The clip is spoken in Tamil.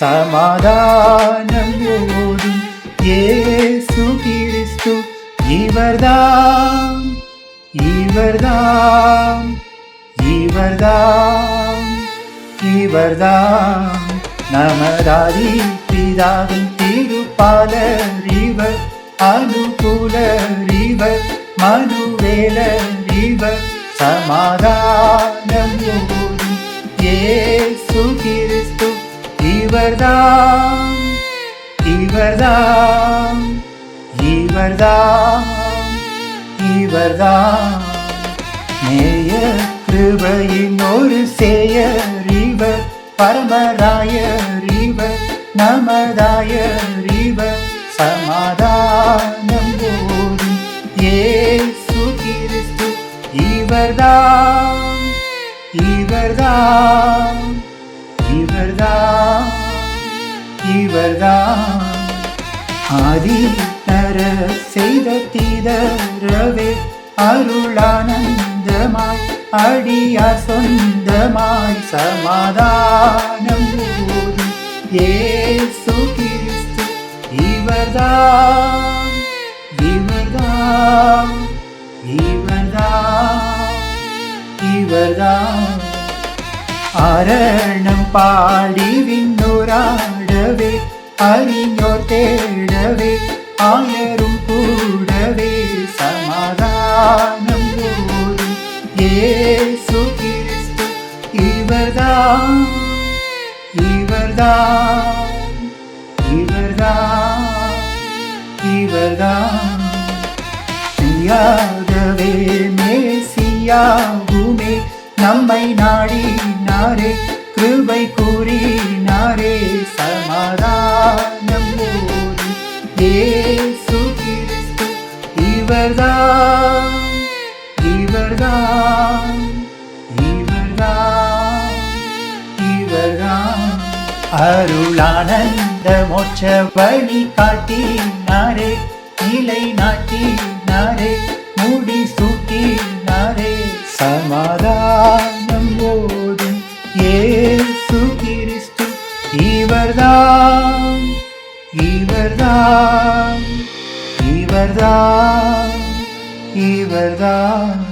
சமாதானம் ஓடும் ஏசு கிறிஸ்து இவர்தாம் இவர்தாம் இவர்தாம் இவர்தாம். நமதாதி பிதாவின் திருப்பாலர் இவர் அனுகூலர் இவர் மனுவேலர் இவர். சமாதானம் ஓடும் ஏசு கிறிஸ்து இவர்தான் இவர்தான் இவர்தான் இவர்தான். நேய கிருபையின் ஒரு சேயர் இவர் பரமராயர் இவர் நமதாயர் இவர். சமாதானம் போதும் இயேசு கிறிஸ்து. இவர்தான் இவர்தான். இவர்தான் இவர்தான். ஆதி தர செய்த தீதரவே அருளானந்தமாய் அடியார் சொந்தமாய் சமாதானம் போதும் ஏசு கிறிஸ்து இவர்தான் இவர்தான் இவர்தான் இவர்தான். அரணம் பாடி விண்ணுராடவே அறிஞர் தேடவே ஆயரும் கூடவே சமாதானம் போதும் ஏசு கிறிஸ்து. இவர்தான் இவர்தான் இவர்தான் இவர்தாம் மெய்யாகவே மேசியாகுமே நம்மை கூறினாரே கிருபை கூறினாரே சமாதானம் போது ஏசு கிறிஸ்து. இவர்தான் இவர்தான் இவர்தாம் இவர்தாம் அருளானந்த மோட்ச வழி காட்டினாரே நிலை நாட்டினாரே முடி சூட்டினாரே சமாதானம் இவர்தான் இவர்தான் இவர்தான் இவர்தான்.